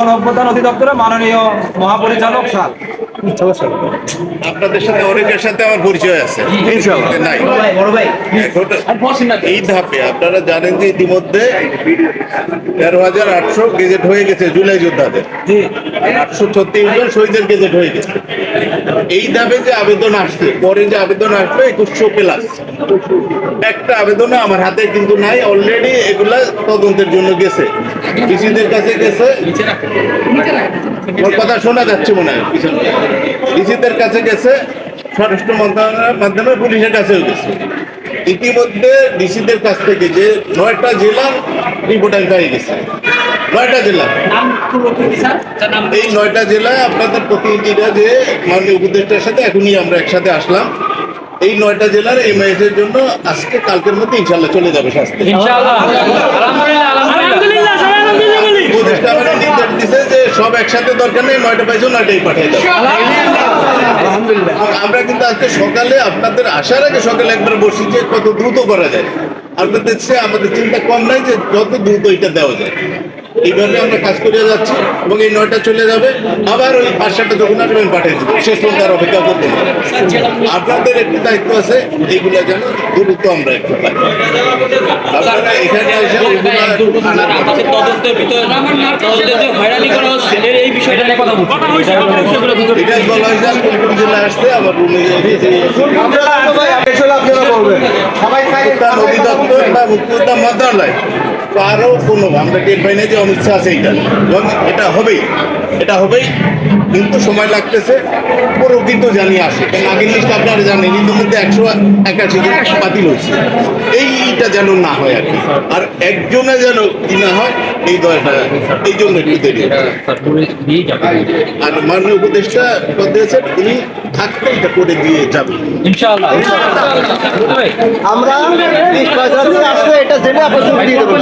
অভ্যুত্থান অধিদপ্তরের মাননীয় মহাপরিচালক স্যার। আপনাদের সাথে অনেকের সাথে আমার পরিচয় আছে। নাই। এই ধাপে আপনারা জানেন যে ইতিমধ্যে তেরো হাজার আটশো গেজেট হয়ে গেছে জুলাই যোদ্ধাদের। আটশো ছত্রিশ জন শহীদের গেজেট হয়ে গেছে। এই ধাপে যে আবেদন আসছে পরে যে আবেদন আসবে একুশশো প্লাস। একটা আবেদনও আমার হাতে কিন্তু নাই অলরেডি এগুলা তদন্তের জন্য গেছে। ডিসিদের কাছে গেছে। ওর কথা শোনা যাচ্ছে মনে হয় ডিসিদের কাছে গেছে স্বরাষ্ট্র মন্ত্রণালয়ের মাধ্যমে পুলিশের কাছেও গেছে। ইতিমধ্যে ডিসিদের কাছ থেকে যে নয়টা জেলার রিপোর্ট পেয়ে গেছে। নয়টা জেলা। এই নয়টা জেলায় আপনাদের প্রতিনিধিরা যে মাননীয় উপদেষ্টার সাথে এখনই আমরা একসাথে আসলাম। এই নয়টা জেলার এমআইএস এর জন্য আজকে কালকের মধ্যে ইনশাল্লাহ চলে যাবে শাস্তি উপদেষ্টা আমাদের নির্দেশ দিছে যে সব একসাথে দরকার নেই নয়টা পাইছো নয়টাই পাঠিয়ে দাও। আলহামদুলিল্লাহ। আমরা কিন্তু আজকে সকালে আপনাদের আসার আগে সকালে একবার বসি যে কত দ্রুত করা যায়। আপনাদের চেয়ে আমাদের চিন্তা কম নাই যে যত দ্রুত এটা দেওয়া যায়। এইভাবে আমরা কাজ করে যাচ্ছি এবং এই নয়টা চলে যাবে। আবার ওই পাঁচ সাতটা যখন আসবে আমি পাঠিয়ে দেবো। শেষ পর্যন্ত আর অপেক্ষা করতে হবে আপনাদের একটু দায়িত্ব আছে এইগুলা যেন দ্রুত আমরা একটু পাই। আপনারা এখানে এসে মন্ত্রণালয় কারও কোনো আমরা টের পাই না যে শাহ আছে এটা এবং এটা হবেই। এটা হবেই। কিন্তু সময় লাগতেছে পুরো কিন্তু জানিয়ে আসে। কারণ আগের লিস্ট আপনারা জানেন ইতিমধ্যে একশো একাশি জন বাতিল হয়েছে। এইটা যেন না হয় আর কি। আর একজনে যেন কি না হয় এই দয়টা এই জন্য একটু দেরি আর মাননীয় উপদেষ্টা পদ দিয়েছেন উনি থাকতে এটা করে দিয়ে যাবেন। ইনশাআল্লাহ আমরা এটা জেনে আপনাদের দিয়ে দেবো?